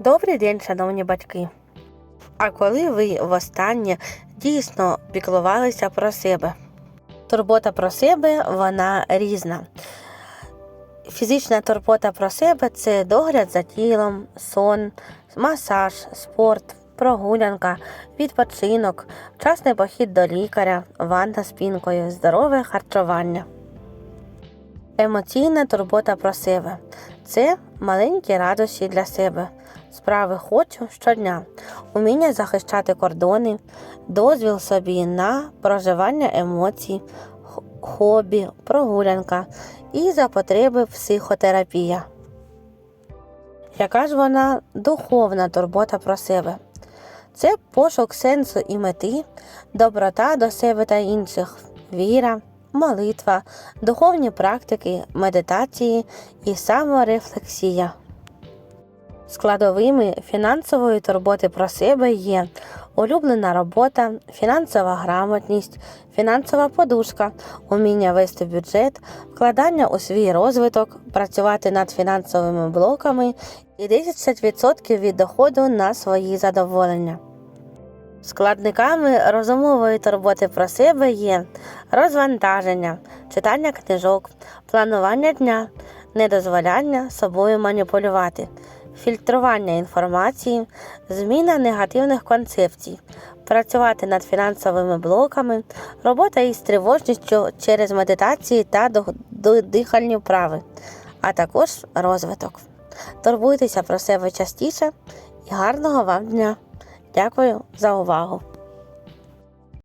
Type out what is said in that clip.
Добрий день, шановні батьки. А коли ви востаннє дійсно піклувалися про себе? Турбота про себе вона різна. Фізична турбота про себе це догляд за тілом, сон, масаж, спорт, прогулянка, відпочинок, вчасний похід до лікаря, ванна з пінкою, здорове харчування. Емоційна турбота про себе це маленькі радощі для себе. Справи хочу щодня, уміння захищати кордони, дозвіл собі на проживання емоцій, хобі, прогулянка і за потреби психотерапія. Яка ж вона духовна турбота про себе? Це пошук сенсу і мети, доброта до себе та інших, віра, молитва, духовні практики, медитації і саморефлексія. Складовими фінансової турботи про себе є улюблена робота, фінансова грамотність, фінансова подушка, уміння вести бюджет, вкладання у свій розвиток, працювати над фінансовими блоками і 10% від доходу на свої задоволення. Складниками розумової турботи про себе є розвантаження, читання книжок, планування дня, недозволяння собою маніпулювати, фільтрування інформації, зміна негативних концепцій, працювати над фінансовими блоками, робота із тривожністю через медитації та дихальні вправи, а також розвиток. Турбуйтеся про себе частіше і гарного вам дня! Дякую за увагу!